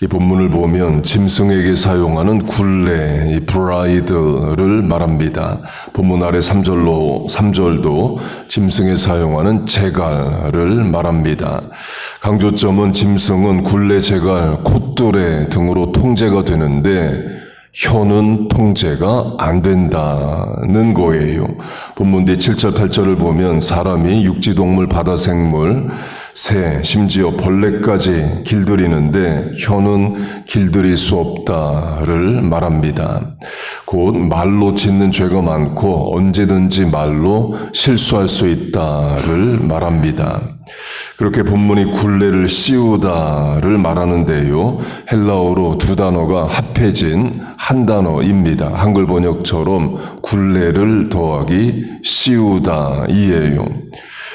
이 본문을 보면 짐승에게 사용하는 굴레, 이 브라이드를 말합니다. 본문 아래 3절로 3절도 짐승에 사용하는 제갈을 말합니다. 강조점은 짐승은 굴레, 제갈, 콧뚜레 등으로 통제가 되는데 혀는 통제가 안 된다는 거예요. 본문 뒤 7절, 8절을 보면 사람이 육지동물, 바다생물, 새, 심지어 벌레까지 길들이는데 혀는 길들일 수 없다를 말합니다. 곧 말로 짓는 죄가 많고 언제든지 말로 실수할 수 있다를 말합니다. 그렇게 본문이 굴레를 씌우다를 말하는데요. 헬라어로 두 단어가 합해진 한 단어입니다. 한글 번역처럼 굴레를 더하기 씌우다이에요.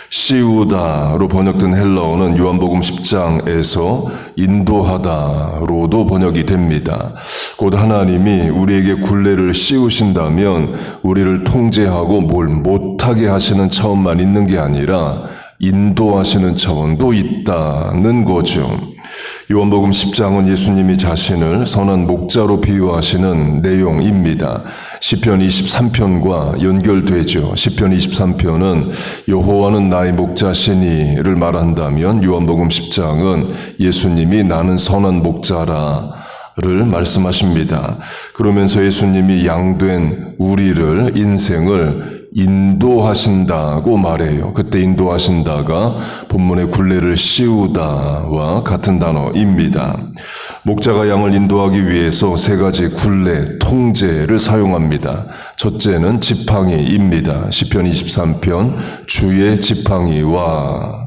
씌우다로 번역된 헬라어는 요한복음 10장에서 인도하다로도 번역이 됩니다. 곧 하나님이 우리에게 굴레를 씌우신다면 우리를 통제하고 뭘 못하게 하시는 차원만 있는 게 아니라 인도하시는 차원도 있다는 거죠. 요한복음 10장은 예수님이 자신을 선한 목자로 비유하시는 내용입니다. 시편 23편과 연결되죠. 시편 23편은 여호와는 나의 목자시니를 말한다면 요한복음 10장은 예수님이 나는 선한 목자라 를 말씀하십니다. 그러면서 예수님이 양된 우리를 인생을 인도하신다고 말해요. 그때 인도하신다가 본문의 굴레를 씌우다와 같은 단어입니다. 목자가 양을 인도하기 위해서 세 가지 굴레, 통제를 사용합니다. 첫째는 지팡이입니다. 시편 23편 주의 지팡이와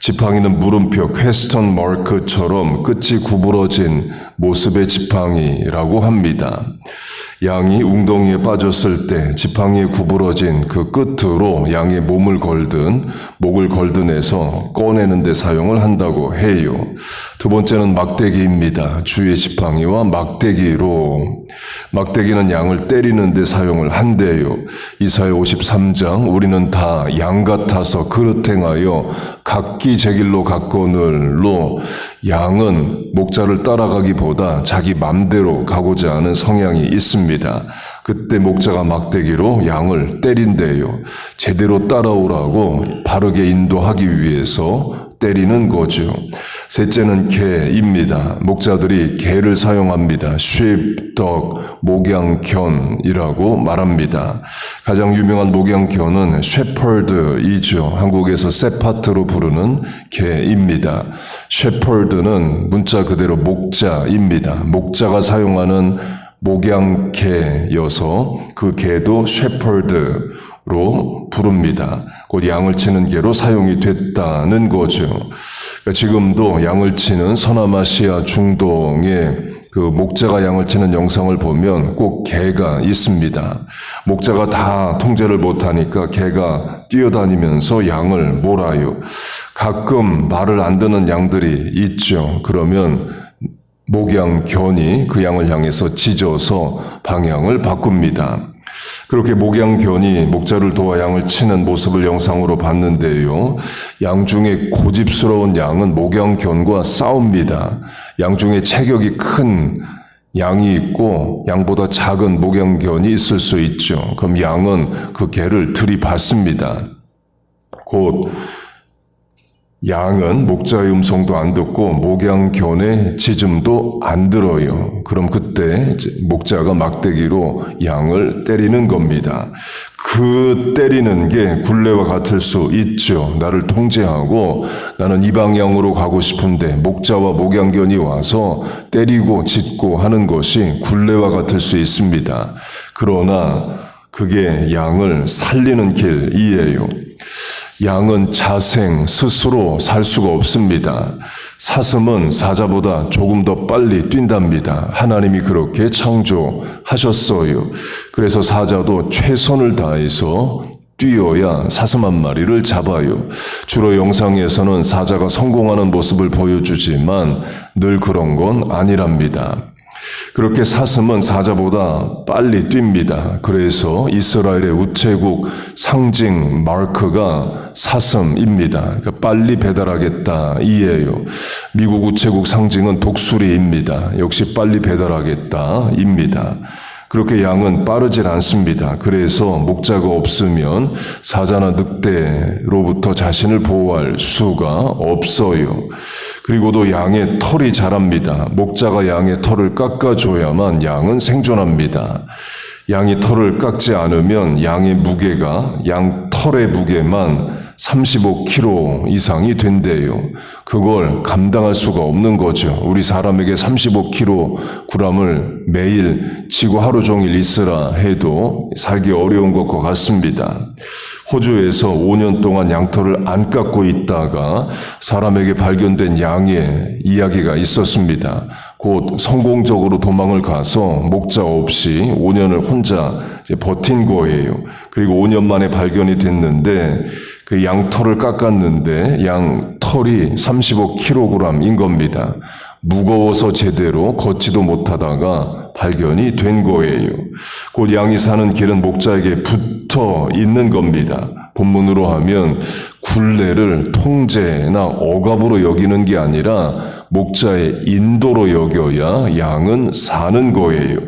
지팡이는 물음표 퀘스천 마크처럼 끝이 구부러진 모습의 지팡이라고 합니다. 양이 웅덩이에 빠졌을 때 지팡이에 구부러진 그 끝으로 양의 몸을 걸든 목을 걸든 해서 꺼내는 데 사용을 한다고 해요. 두 번째는 막대기입니다. 주의 지팡이와 막대기로 막대기는 양을 때리는 데 사용을 한대요. 이사야 53장 우리는 다 양 같아서 그릇 행하여 각기 제 길로 갔거늘로 양은 목자를 따라가기보다 자기 맘대로 가고자 하는 성향이 있습니다. 그때 목자가 막대기로 양을 때린대요. 제대로 따라오라고 바르게 인도하기 위해서 때리는 거죠. 셋째는 개입니다. 목자들이 개를 사용합니다. dog, 목양견이라고 말합니다. 가장 유명한 목양견은 shepherd이죠. 한국에서 세파트로 부르는 개입니다. shepherd는 문자 그대로 목자입니다. 목자가 사용하는 목양개여서 그 개도 셰퍼드로 부릅니다. 곧 양을 치는 개로 사용이 됐다는 거죠. 그러니까 지금도 양을 치는 서남아시아 중동의 그 목자가 양을 치는 영상을 보면 꼭 개가 있습니다. 목자가 다 통제를 못하니까 개가 뛰어다니면서 양을 몰아요. 가끔 말을 안 듣는 양들이 있죠. 그러면 목양견이 그 양을 향해서 짖어서 방향을 바꿉니다. 그렇게 목양견이 목자를 도와 양을 치는 모습을 영상으로 봤는데요. 양 중에 고집스러운 양은 목양견과 싸웁니다. 양 중에 체격이 큰 양이 있고 양보다 작은 목양견이 있을 수 있죠. 그럼 양은 그 개를 들이받습니다. 곧 양은 목자의 음성도 안 듣고 목양견의 짖음도 안 들어요. 그럼 그때 목자가 막대기로 양을 때리는 겁니다. 그 때리는 게 굴레와 같을 수 있죠. 나를 통제하고 나는 이 방향으로 가고 싶은데 목자와 목양견이 와서 때리고 짖고 하는 것이 굴레와 같을 수 있습니다. 그러나 그게 양을 살리는 길이에요. 양은 자생 스스로 살 수가 없습니다. 사슴은 사자보다 조금 더 빨리 뛴답니다. 하나님이 그렇게 창조하셨어요. 그래서 사자도 최선을 다해서 뛰어야 사슴 한 마리를 잡아요. 주로 영상에서는 사자가 성공하는 모습을 보여주지만 늘 그런 건 아니랍니다. 그렇게 사슴은 사자보다 빨리 뜁니다. 그래서 이스라엘의 우체국 상징 마크가 사슴입니다. 그러니까 빨리 배달하겠다 이에요. 미국 우체국 상징은 독수리입니다. 역시 빨리 배달하겠다입니다. 그렇게 양은 빠르질 않습니다. 그래서 목자가 없으면 사자나 늑대로부터 자신을 보호할 수가 없어요. 그리고도 양의 털이 자랍니다. 목자가 양의 털을 깎아줘야만 양은 생존합니다. 양이 털을 깎지 않으면 양의 무게가 양 털의 무게만 35kg 이상이 된대요. 그걸 감당할 수가 없는 거죠. 우리 사람에게 35kg을 매일 지고 하루 종일 있으라 해도 살기 어려운 것과 같습니다. 호주에서 5년 동안 양털을 안 깎고 있다가 사람에게 발견된 양의 이야기가 있었습니다. 곧 성공적으로 도망을 가서 목자 없이 5년을 혼자 버틴 거예요. 그리고 5년 만에 발견이 됐는데 그 양털을 깎았는데 양 털이 35kg인 겁니다. 무거워서 제대로 걷지도 못하다가 발견이 된 거예요. 곧 양이 사는 길은 목자에게 붙 어 있는 겁니다. 본문으로 하면 굴레를 통제나 억압으로 여기는 게 아니라 목자의 인도로 여겨야 양은 사는 거예요.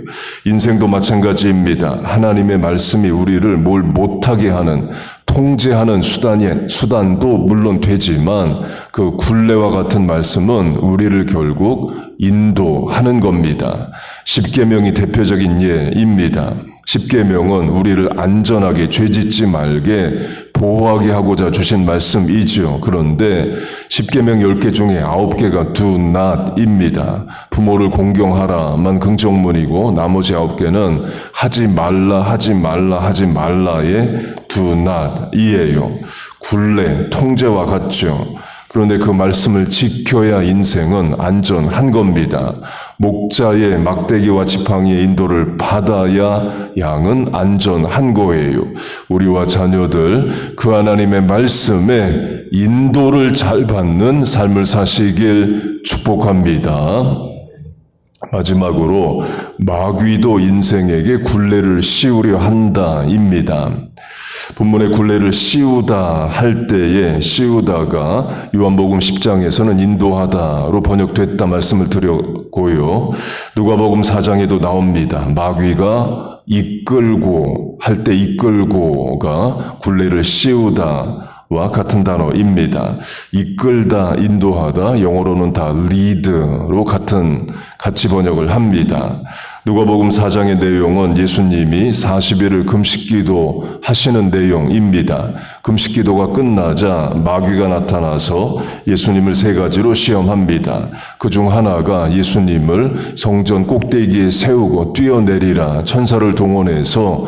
인생도 마찬가지입니다. 하나님의 말씀이 우리를 뭘 못하게 하는 통제하는 수단이 수단도 물론 되지만 그 굴레와 같은 말씀은 우리를 결국 인도하는 겁니다. 십계명이 대표적인 예입니다. 십계명은 우리를 안전하게 죄짓지 말게 보호하게 하고자 주신 말씀이지요. 그런데 십계명 10개 중에 9개가 do not입니다. 부모를 공경하라만 긍정문이고 나머지 9개는 하지 말라 하지 말라 하지 말라의 do not이에요. 굴레, 통제와 같죠. 그런데 그 말씀을 지켜야 인생은 안전한 겁니다. 목자의 막대기와 지팡이의 인도를 받아야 양은 안전한 거예요. 우리와 자녀들 그 하나님의 말씀에 인도를 잘 받는 삶을 사시길 축복합니다. 마지막으로 마귀도 인생에게 굴레를 씌우려 한다입니다. 본문의 굴레를 씌우다 할 때에 씌우다가 요한복음 10장에서는 인도하다로 번역됐다 말씀을 드렸고요. 누가복음 4장에도 나옵니다. 마귀가 이끌고 할 때 이끌고가 굴레를 씌우다 와 같은 단어입니다. 이끌다, 인도하다, 영어로는 다 lead로 같은 같이 번역을 합니다. 누가복음 4장의 내용은 예수님이 40일을 금식기도 하시는 내용입니다. 금식기도가 끝나자 마귀가 나타나서 예수님을 세 가지로 시험합니다. 그 중 하나가 예수님을 성전 꼭대기에 세우고 뛰어내리라 천사를 동원해서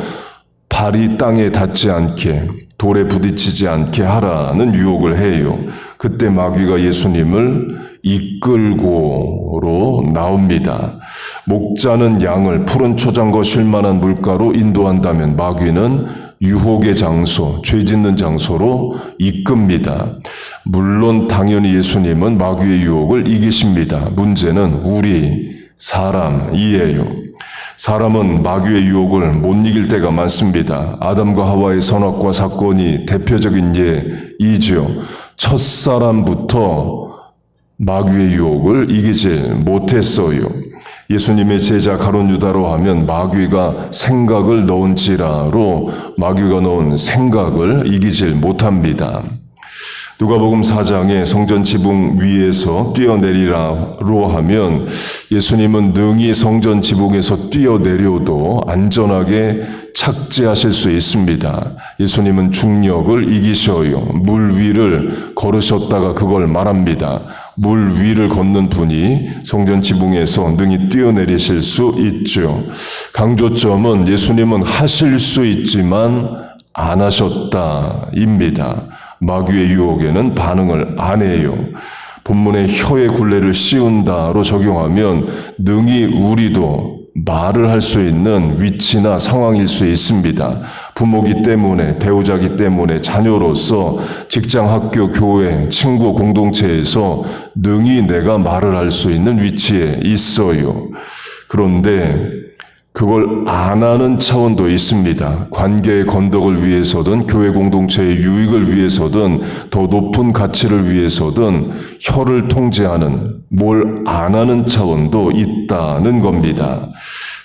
발이 땅에 닿지 않게 돌에 부딪히지 않게 하라는 유혹을 해요. 그때 마귀가 예수님을 이끌고로 나옵니다. 목자는 양을 푸른 초장거 쉴만한 물가로 인도한다면 마귀는 유혹의 장소, 죄 짓는 장소로 이끕니다. 물론 당연히 예수님은 마귀의 유혹을 이기십니다. 문제는 우리 사람이에요. 사람은 마귀의 유혹을 못 이길 때가 많습니다. 아담과 하와의 선악과 사건이 대표적인 예이지요. 첫사람부터 마귀의 유혹을 이기질 못했어요. 예수님의 제자 가론 유다로 하면 마귀가 생각을 넣은지라로 마귀가 넣은 생각을 이기질 못합니다. 누가복음 4장에 성전 지붕 위에서 뛰어내리라로 하면 예수님은 능히 성전 지붕에서 뛰어내려도 안전하게 착지하실 수 있습니다. 예수님은 중력을 이기셔요. 물 위를 걸으셨다가 그걸 말합니다. 물 위를 걷는 분이 성전 지붕에서 능히 뛰어내리실 수 있죠. 강조점은 예수님은 하실 수 있지만 안 하셨다입니다. 마귀의 유혹에는 반응을 안 해요. 본문의 혀의 굴레를 씌운다로 적용하면 능히 우리도 말을 할 수 있는 위치나 상황일 수 있습니다. 부모기 때문에, 배우자기 때문에, 자녀로서 직장, 학교, 교회, 친구, 공동체에서 능히 내가 말을 할 수 있는 위치에 있어요. 그런데 그걸 안 하는 차원도 있습니다. 관계의 건덕을 위해서든 교회 공동체의 유익을 위해서든 더 높은 가치를 위해서든 혀를 통제하는 뭘 안 하는 차원도 있다는 겁니다.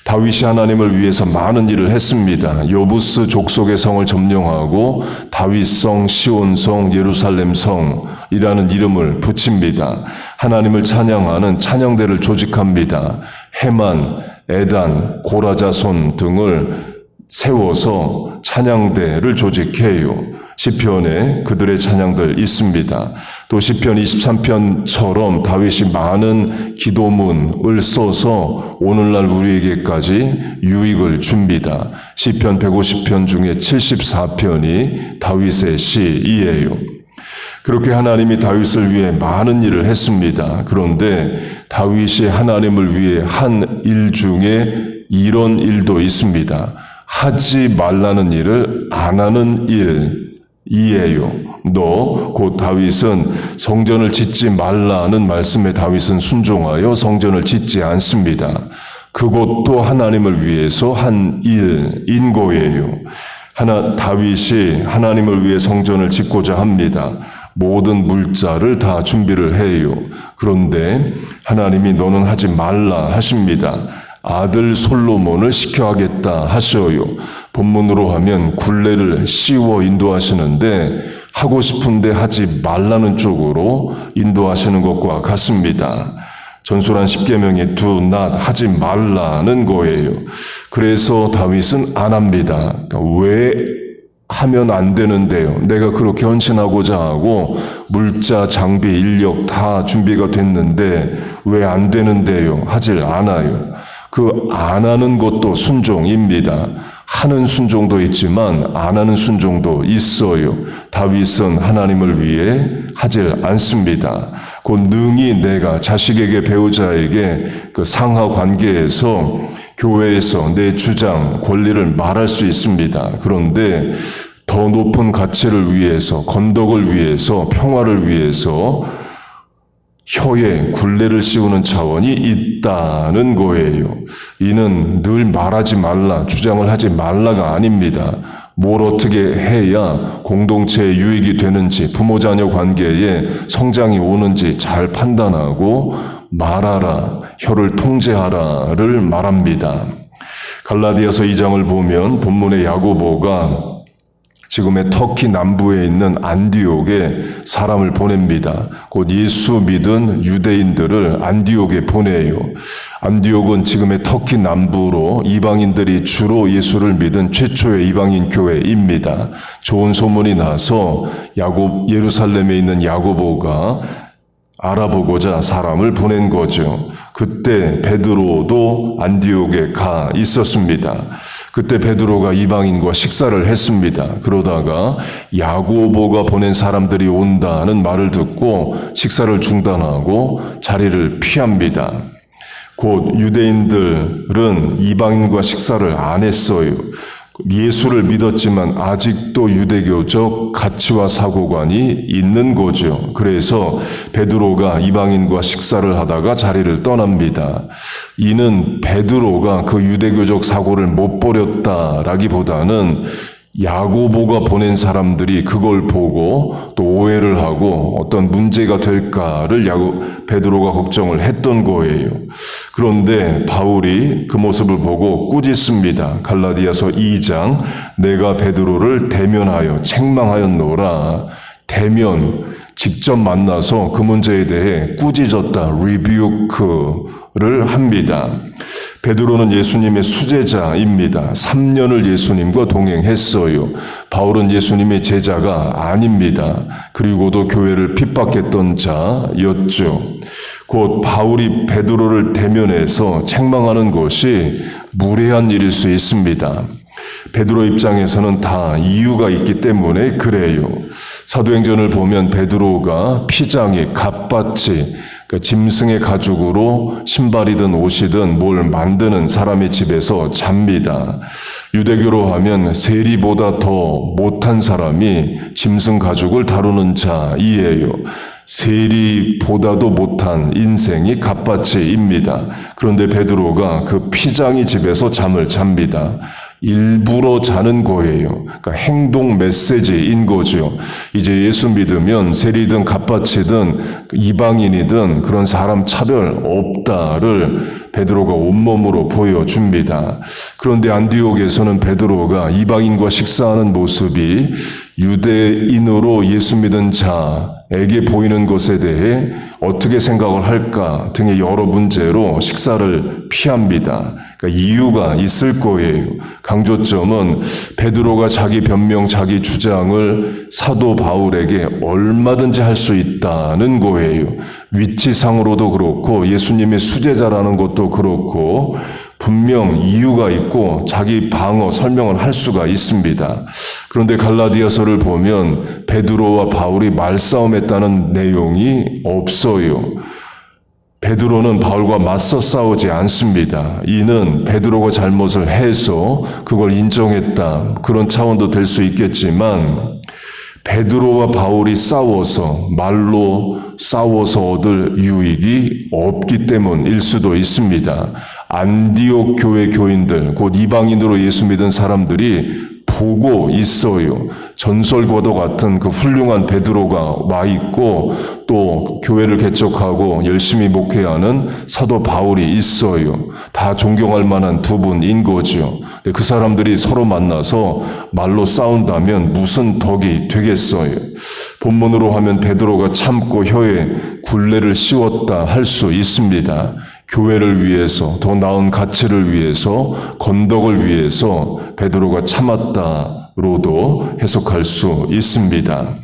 다윗이 하나님을 위해서 많은 일을 했습니다. 여부스 족속의 성을 점령하고 다윗성, 시온성, 예루살렘성이라는 이름을 붙입니다. 하나님을 찬양하는 찬양대를 조직합니다. 해만, 에단, 고라자손 등을 세워서 찬양대를 조직해요. 시편에 그들의 찬양들 있습니다. 또 시편 23편처럼 다윗이 많은 기도문을 써서 오늘날 우리에게까지 유익을 줍니다. 시편 150편 중에 74편이 다윗의 시이에요. 그렇게 하나님이 다윗을 위해 많은 일을 했습니다. 그런데 다윗이 하나님을 위해 한 일 중에 이런 일도 있습니다. 하지 말라는 일을 안 하는 일이에요. 너, 곧 다윗은 성전을 짓지 말라는 말씀에 다윗은 순종하여 성전을 짓지 않습니다. 그것도 하나님을 위해서 한 일인 거예요. 하나, 다윗이 하나님을 위해 성전을 짓고자 합니다. 모든 물자를 다 준비를 해요. 그런데 하나님이 너는 하지 말라 하십니다. 아들 솔로몬을 시켜 하겠다 하셔요. 본문으로 하면 굴레를 씌워 인도하시는데 하고 싶은데 하지 말라는 쪽으로 인도하시는 것과 같습니다. 전술한 십계명의 do not 하지 말라는 거예요. 그래서 다윗은 안 합니다. 그러니까 왜 하면 안 되는데요. 내가 그렇게 헌신하고자 하고 물자, 장비, 인력 다 준비가 됐는데 왜 안 되는데요? 하질 않아요. 그 안 하는 것도 순종입니다. 하는 순종도 있지만 안 하는 순종도 있어요. 다윗은 하나님을 위해 하질 않습니다. 곧 능히 내가 자식에게 배우자에게 그 상하 관계에서 교회에서 내 주장, 권리를 말할 수 있습니다. 그런데 더 높은 가치를 위해서, 건덕을 위해서, 평화를 위해서 혀에 굴레를 씌우는 차원이 있다는 거예요. 이는 늘 말하지 말라, 주장을 하지 말라가 아닙니다. 뭘 어떻게 해야 공동체의 유익이 되는지, 부모 자녀 관계에 성장이 오는지 잘 판단하고 말하라, 혀를 통제하라를 말합니다. 갈라디아서 2장을 보면 본문의 야고보가 지금의 터키 남부에 있는 안디옥에 사람을 보냅니다. 곧 예수 믿은 유대인들을 안디옥에 보내요. 안디옥은 지금의 터키 남부로 이방인들이 주로 예수를 믿은 최초의 이방인 교회입니다. 좋은 소문이 나서 야곱 예루살렘에 있는 야고보가 알아보고자 사람을 보낸 거죠. 그때 베드로도 안디옥에 가 있었습니다. 그때 베드로가 이방인과 식사를 했습니다. 그러다가 야고보가 보낸 사람들이 온다는 말을 듣고 식사를 중단하고 자리를 피합니다. 곧 유대인들은 이방인과 식사를 안 했어요. 예수를 믿었지만 아직도 유대교적 가치와 사고관이 있는 거죠. 그래서 베드로가 이방인과 식사를 하다가 자리를 떠납니다. 이는 베드로가 그 유대교적 사고를 못 버렸다라기보다는 야고보가 보낸 사람들이 그걸 보고 또 오해를 하고 어떤 문제가 될까를 야고 베드로가 걱정을 했던 거예요. 그런데 바울이 그 모습을 보고 꾸짖습니다. 갈라디아서 2장 내가 베드로를 대면하여 책망하였노라. 대면 직접 만나서 그 문제에 대해 꾸짖었다. 리뷰크를 합니다. 베드로는 예수님의 수제자입니다. 3년을 예수님과 동행했어요. 바울은 예수님의 제자가 아닙니다. 그리고도 교회를 핍박했던 자였죠. 곧 바울이 베드로를 대면해서 책망하는 것이 무례한 일일 수 있습니다. 베드로 입장에서는 다 이유가 있기 때문에 그래요. 사도행전을 보면 베드로가 피장이 갓밭이 그 짐승의 가죽으로 신발이든 옷이든 뭘 만드는 사람의 집에서 잡니다. 유대교로 하면 세리보다 더 못한 사람이 짐승 가죽을 다루는 자이에요. 세리보다도 못한 인생이 갓바치입니다. 그런데 베드로가 그 피장이 집에서 잠을 잡니다. 일부러 자는 거예요. 그러니까 행동 메시지인 거죠. 이제 예수 믿으면 세리든 갓바치든 이방인이든 그런 사람 차별 없다를 베드로가 온몸으로 보여줍니다. 그런데 안디옥에서는 베드로가 이방인과 식사하는 모습이 유대인으로 예수 믿은 자에게 보이는 것에 대해 어떻게 생각을 할까 등의 여러 문제로 식사를 피합니다. 그러니까 이유가 있을 거예요. 강조점은 베드로가 자기 변명, 자기 주장을 사도 바울에게 얼마든지 할 수 있다는 거예요. 위치상으로도 그렇고 예수님의 수제자라는 것도 그렇고 분명 이유가 있고 자기 방어 설명을 할 수가 있습니다. 그런데 갈라디아서를 보면 베드로와 바울이 말싸움했다는 내용이 없어요. 베드로는 바울과 맞서 싸우지 않습니다. 이는 베드로가 잘못을 해서 그걸 인정했다. 그런 차원도 될 수 있겠지만 베드로와 바울이 싸워서 말로 싸워서 얻을 유익이 없기 때문일 수도 있습니다. 안디옥 교회 교인들, 곧 이방인으로 예수 믿은 사람들이 보고 있어요. 전설과도 같은 그 훌륭한 베드로가 와 있고 또 교회를 개척하고 열심히 목회하는 사도 바울이 있어요. 다 존경할 만한 두 분인 거죠. 근데 그 사람들이 서로 만나서 말로 싸운다면 무슨 덕이 되겠어요. 본문으로 하면 베드로가 참고 혀에 굴레를 씌웠다 할 수 있습니다. 교회를 위해서 더 나은 가치를 위해서 건덕을 위해서 베드로가 참았다로도 해석할 수 있습니다.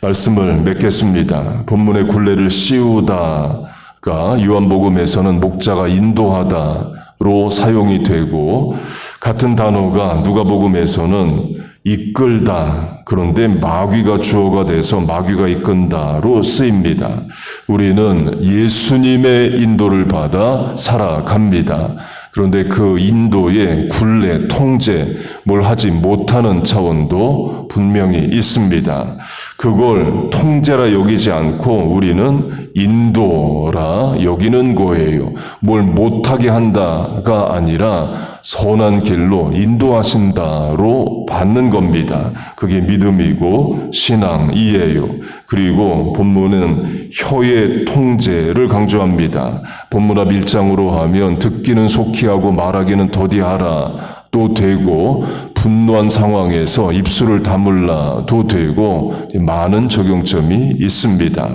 말씀을 맺겠습니다. 본문의 굴레를 씌우다가 요한복음에서는 목자가 인도하다로 사용이 되고 같은 단어가 누가복음에서는 이끌다 그런데 마귀가 주어가 돼서 마귀가 이끈다로 쓰입니다. 우리는 예수님의 인도를 받아 살아갑니다. 그런데 그 인도의 굴레, 통제, 뭘 하지 못하는 차원도 분명히 있습니다. 그걸 통제라 여기지 않고 우리는 인도라 여기는 거예요. 뭘 못하게 한다가 아니라 선한 길로 인도하신다로 받는 겁니다. 그게 믿음이고 신앙이에요. 그리고 본문은 혀의 통제를 강조합니다. 본문합 1장으로 하면 듣기는 속히 하고 말하기는 더디하라. 도 되고 분노한 상황에서 입술을 다물라도 되고 많은 적용점이 있습니다.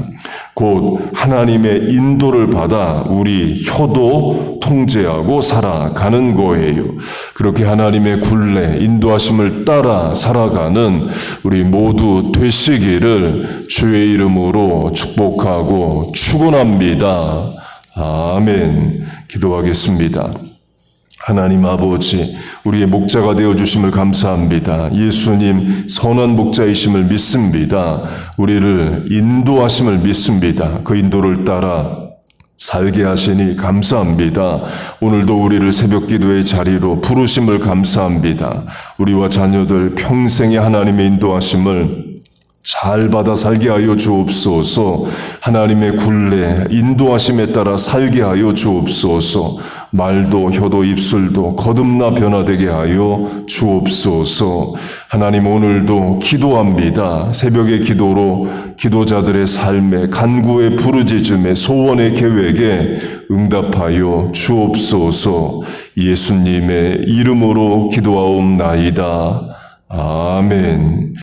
곧 하나님의 인도를 받아 우리 혀도 통제하고 살아가는 거예요. 그렇게 하나님의 굴레 인도하심을 따라 살아가는 우리 모두 되시기를 주의 이름으로 축복하고 축원합니다. 아멘. 기도하겠습니다. 하나님 아버지, 우리의 목자가 되어 주심을 감사합니다. 예수님 선한 목자이심을 믿습니다. 우리를 인도하심을 믿습니다. 그 인도를 따라 살게 하시니 감사합니다. 오늘도 우리를 새벽 기도의 자리로 부르심을 감사합니다. 우리와 자녀들 평생의 하나님의 인도하심을 잘 받아 살게 하여 주옵소서. 하나님의 굴레, 인도하심에 따라 살게 하여 주옵소서. 말도 혀도 입술도 거듭나 변화되게 하여 주옵소서. 하나님 오늘도 기도합니다. 새벽의 기도로 기도자들의 삶에 간구의 부르짖음에 소원의 계획에 응답하여 주옵소서. 예수님의 이름으로 기도하옵나이다. 아멘.